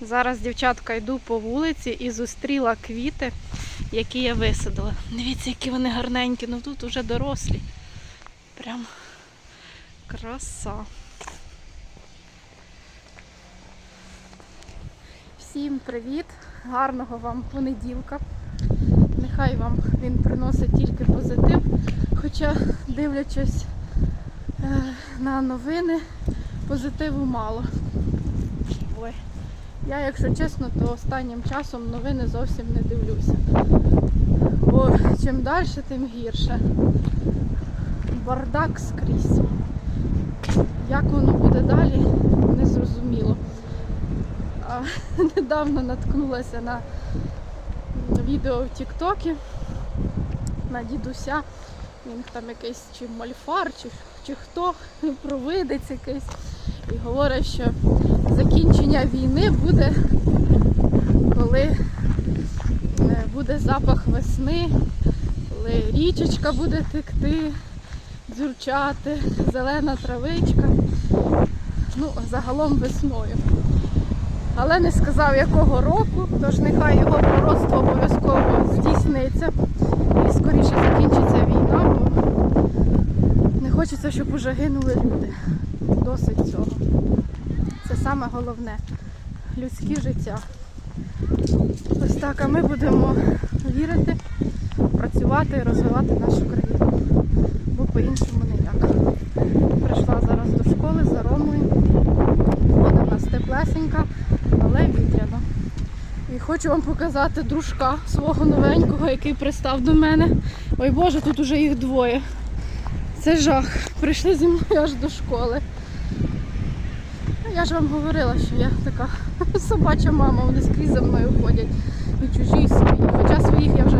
Зараз, дівчатка, йду по вулиці і зустріла квіти, які я висадила. Дивіться, які вони гарненькі, ну тут уже дорослі. Прям краса. Всім привіт! Гарного вам понеділка. Нехай вам він приносить тільки позитив. Хоча, дивлячись е, на новини, позитиву мало. Ой. Я, якщо чесно, то останнім часом новини зовсім не дивлюся. Бо чим далі, тим гірше. Бардак скрізь. Як воно буде далі, не зрозуміло. А, недавно наткнулася на відео в Тіктокі на дідуся. Він там якийсь чи мальфар, чи, чи хто, провидець якийсь. І говорить, що закінчення війни буде, коли е, буде запах весни, коли річечка буде текти, дзюрчати, зелена травичка. Ну, загалом весною. Але не сказав якого року, тож нехай його пророцтво обов'язково здійсниться. І скоріше закінчиться війна, бо не хочеться, щоб уже гинули люди. Досить цього. Саме головне людське життя. Ось так, а ми будемо вірити, працювати і розвивати нашу країну. Бо по-іншому ніяк. Прийшла зараз до школи за Ромою. Вода в нас теплесенька, але вітряно. І хочу вам показати дружка свого новенького, який пристав до мене. Ой Боже, тут уже їх двоє. Це жах. Прийшли зі мною аж до школи. Я ж вам говорила, що я така собача мама, вони скрізь за мною ходять. І чужі, і свої. Хоча своїх я вже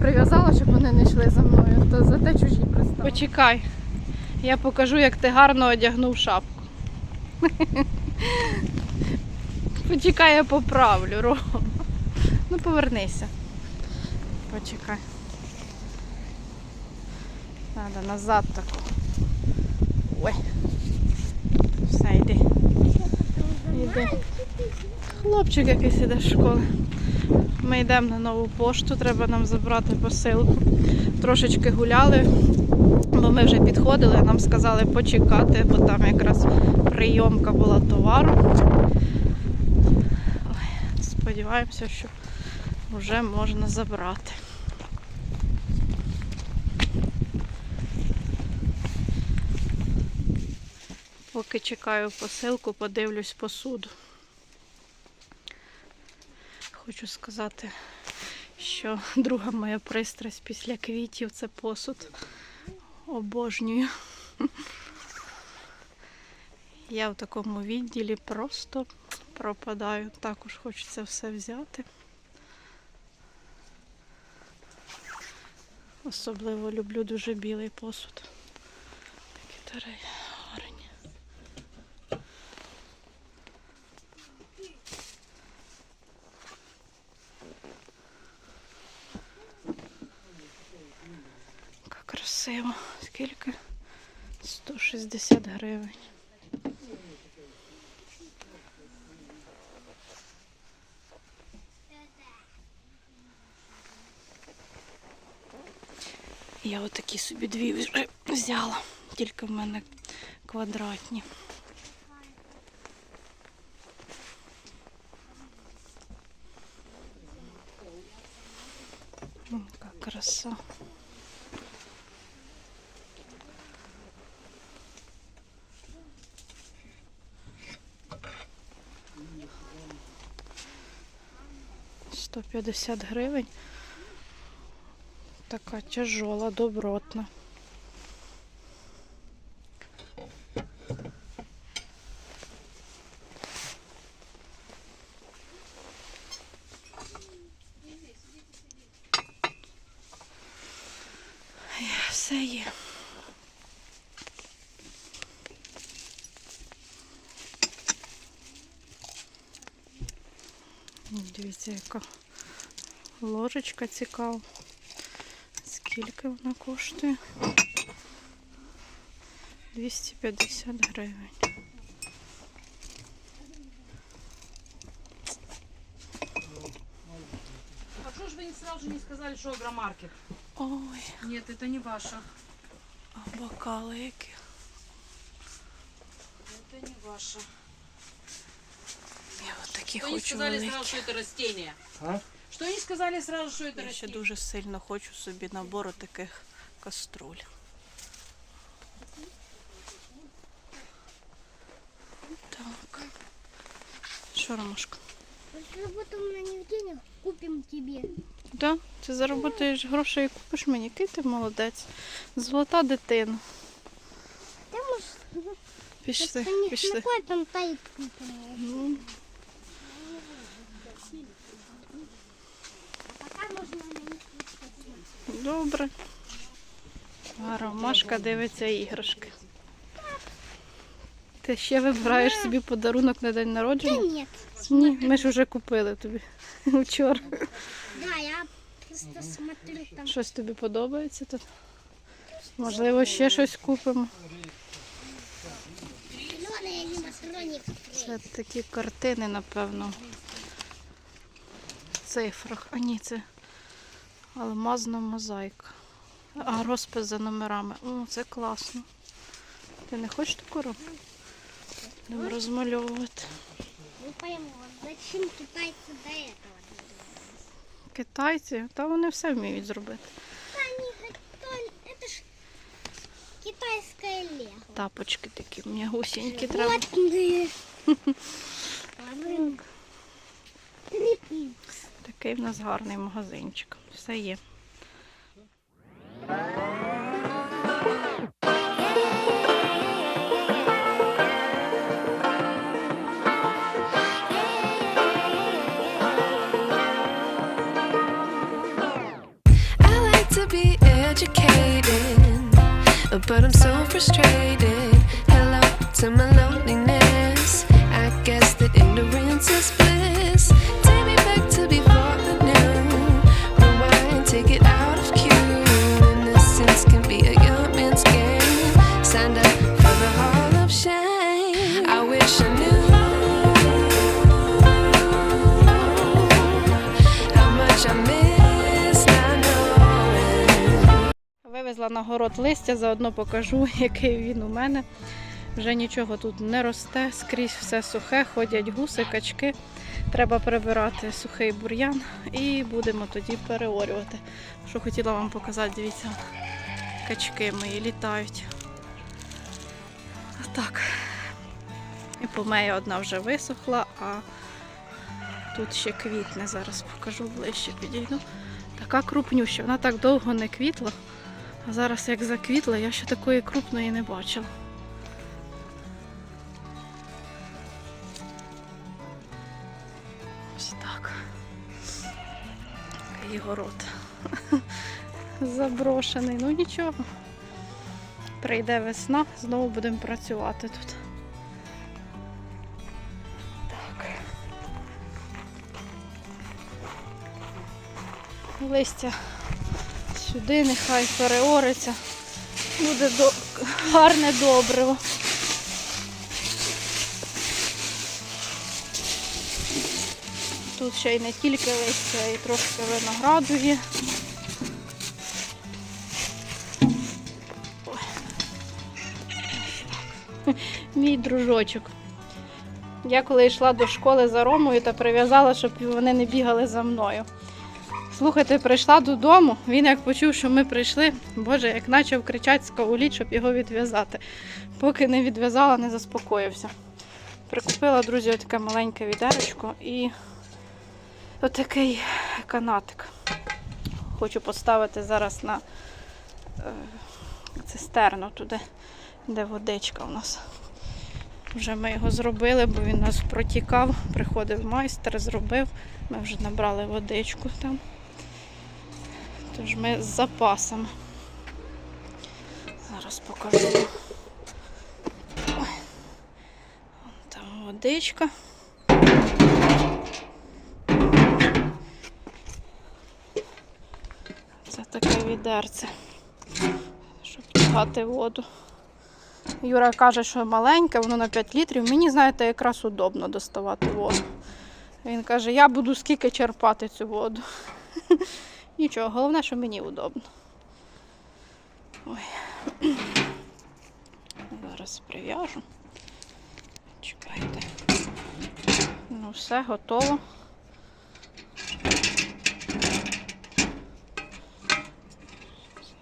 прив'язала, щоб вони не йшли за мною, то зате чужі пристали. Почекай, я покажу, як ти гарно одягнув шапку. Почекай, я поправлю, Рома. Ну повернися. Почекай. Надо назад таку. Ой. Все, йди. Йди. Хлопчик якийсь іде з школи. Ми йдемо на нову пошту, треба нам забрати посилку. Трошечки гуляли, бо ми вже підходили, нам сказали почекати, бо там якраз прийомка була товару. Ой, сподіваємося, що вже можна забрати. Поки чекаю посилку, подивлюсь посуду. Хочу сказати, що друга моя пристрасть після квітів це посуд. Обожнюю. Я в такому відділі просто пропадаю. Також хочеться все взяти. Особливо люблю дуже білий посуд. Такі тари гарні. Яка красиво. Скільки? 160 гривень. Я отакі собі дві вже взяла, тільки в мене квадратні. Яка краса. Сто п'ятдесят гривень. Така тяжола, добротна. Все є. Дивіться, яка ложечка цікава. Скільки вона коштує? 250 гривень. А что ж вы сразу не сказали, что агромаркет? Ой, Нет, это не ваша. а бокали які. Это не ваша. Я от такі Вы не хочу сказали сразу, что это растение. А? Что они сказали сразу, что это Я ще дуже сильно хочу собі набору таких каструль. Так. Що, Ромашка? Заработал на них денег, купим тебе. Да, ти заработаєш гроші і купиш мені. Який ти молодець. Золота дитина. Пішли, пішли. там тает купим. Ну, Пока можно на них купить. Добре. А Ромашка дивиться іграшки. Ти ще вибираєш собі подарунок на день народження? нет. Ні, ми ж вже купили тобі вчора. Да, я просто смотрю там. Щось тобі подобається тут? Можливо, ще щось купимо. Це такі картини, напевно. В цифрах. А ні, це алмазна мозаїка. А розпис за номерами. О, це класно. Ти не хочеш таку робити? Будемо розмальовувати. Не пойму, зачем китайцы до этого? Китайці, та вони все вміють зробити. Они хотят, это ж китайское лего. Тапочки такі, мені гусінькі треба. Животные. Ладно. Трипи. Такий в нас гарний магазинчик. Все є. I like to be educated, but I'm so frustrated. город листя, заодно покажу, який він у мене. Вже нічого тут не росте, скрізь все сухе, ходять гуси, качки. Треба прибирати сухий бур'ян і будемо тоді переорювати. Що хотіла вам показати, дивіться, качки мої літають. А так. І помея одна вже висохла, а тут ще квітне. Зараз покажу ближче підійду. Така крупнюща, вона так довго не квітла. А зараз як заквітла, я ще такої крупної не бачила. Ось так. Такий город. Заброшений. Ну нічого. Прийде весна, знову будемо працювати тут. Так. Листя сюди, нехай переориться. Буде до... гарне добриво. Тут ще й не тільки листя, й трошки винограду є. Мій дружочок. Я коли йшла до школи за Ромою та прив'язала, щоб вони не бігали за мною. Слухайте, прийшла додому. Він як почув, що ми прийшли, боже, як почав кричати скауліть, щоб його відв'язати. Поки не відв'язала, не заспокоївся. Прикупила, друзі, таке маленьке відерочко і отакий канатик. Хочу поставити зараз на е, цистерну туди, де водичка у нас. Вже ми його зробили, бо він у нас протікав. Приходив майстер, зробив. Ми вже набрали водичку там. Тож ми з запасом. Зараз покажу. Ой. Там водичка. Це таке відерце, щоб тягати воду. Юра каже, що маленьке, воно на 5 літрів. Мені, знаєте, якраз удобно доставати воду. Він каже, я буду скільки черпати цю воду. Нічого, головне, що мені удобно. Ой. Зараз прив'яжу. Чекайте. Ну, все готово.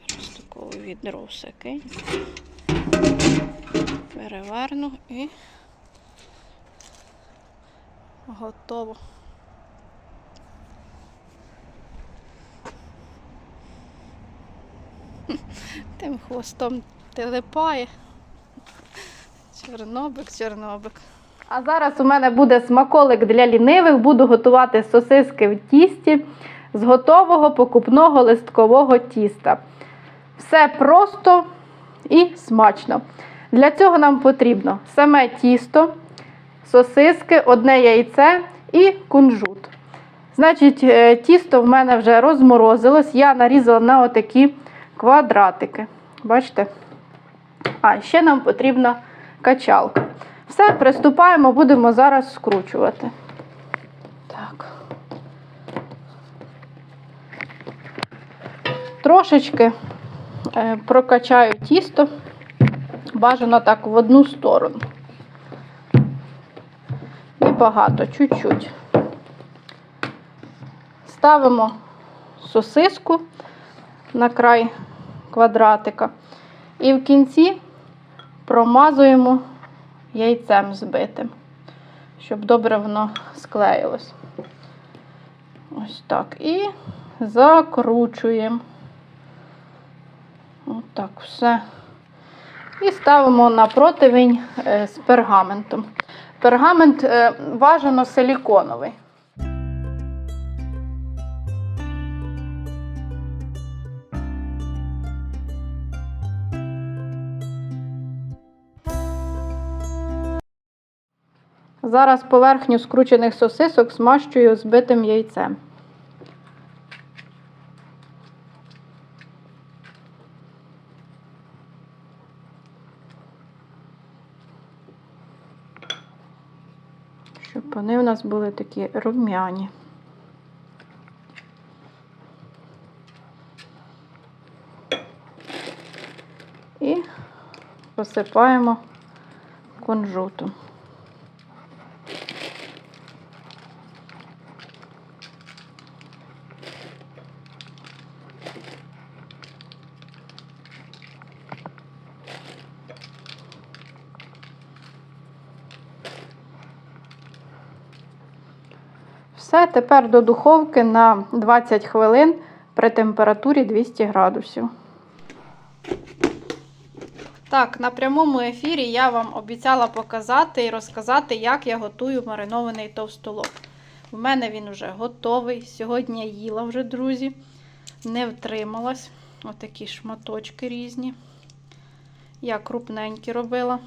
Зараз такого відро все кинь. Переверну і готово. Тим хвостом телепає. Чорнобик, чорнобик. А зараз у мене буде смаколик для лінивих. Буду готувати сосиски в тісті з готового покупного листкового тіста. Все просто і смачно. Для цього нам потрібно саме тісто, сосиски, одне яйце і кунжут. Значить, е, тісто в мене вже розморозилось. Я нарізала на отакі квадратики. Бачите? А ще нам потрібна качалка. Все, приступаємо, будемо зараз скручувати. Так. Трошечки е, прокачаю тісто. Бажано так в одну сторону. Небагато, чуть-чуть. Ставимо сосиску на край квадратика. І в кінці промазуємо яйцем збитим, щоб добре воно склеїлось. Ось так. І закручуємо. Отак все. І ставимо на противень е, з пергаментом. Пергамент е, бажано силіконовий. Зараз поверхню скручених сосисок змащую збитим яйцем. Щоб вони у нас були такі рум'яні. І посипаємо кунжутом. Все, тепер до духовки на 20 хвилин при температурі 200 градусів. Так, на прямому ефірі я вам обіцяла показати і розказати, як я готую маринований товстолоб. У мене він вже готовий. Сьогодні я їла вже, друзі. Не втрималась. Отакі шматочки різні. Я крупненькі робила.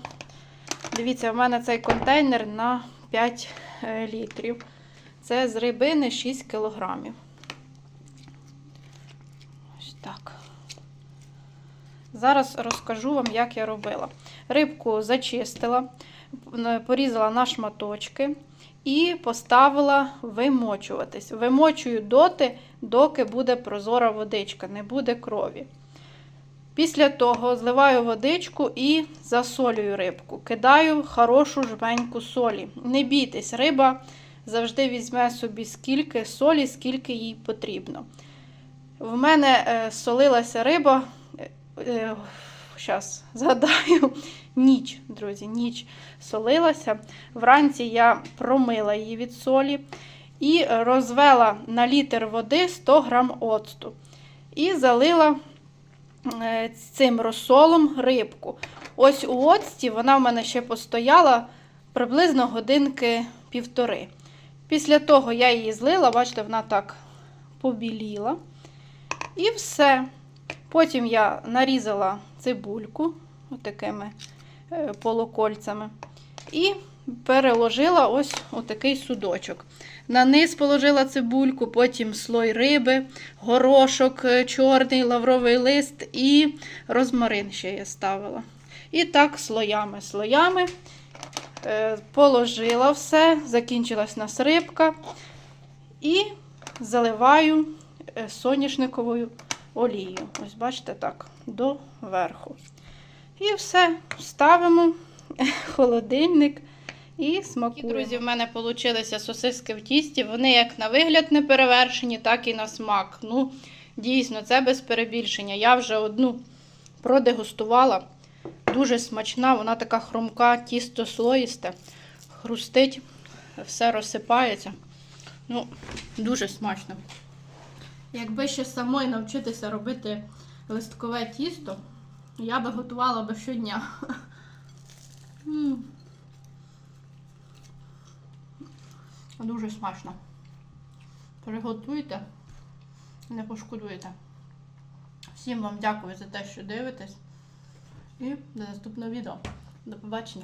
Дивіться, в мене цей контейнер на 5 е, літрів. Це з рибини 6 кілограмів. Ось так. Зараз розкажу вам, як я робила. Рибку зачистила, порізала на шматочки і поставила вимочуватись. Вимочую доти, доки буде прозора водичка, не буде крові. Після того зливаю водичку і засолюю рибку. Кидаю хорошу жменьку солі. Не бійтесь, риба завжди візьме собі скільки солі, скільки їй потрібно. В мене е, солилася риба, зараз згадаю, ніч, друзі, ніч солилася. Вранці я промила її від солі і розвела на літр води 100 грам оцту. І залила е, цим розсолом рибку. Ось у оцті вона в мене ще постояла приблизно годинки півтори. Після того я її злила, бачите, вона так побіліла. І все. Потім я нарізала цибульку отакими е, полукольцями. І переложила ось отакий судочок. На низ положила цибульку, потім слой риби, горошок е, чорний, лавровий лист і розмарин ще я ставила. І так слоями, слоями. Е, Положила все, закінчилась нас рибка. І заливаю е, соняшниковою олією. Ось бачите так, до верху. І все, ставимо в холодильник і смакуємо. Друзі, в мене получилися сосиски в тісті. Вони як на вигляд не перевершені, так і на смак. Ну, дійсно, це без перебільшення. Я вже одну продегустувала. Дуже смачна, вона така хрумка, тісто слоїсте, хрустить, все розсипається. Ну, дуже смачно. Якби ще самої навчитися робити листкове тісто, я би готувала би щодня. Дуже смачно. Приготуйте, не пошкодуєте. Всім вам дякую за те, що дивитесь. І до наступного відео. До побачення.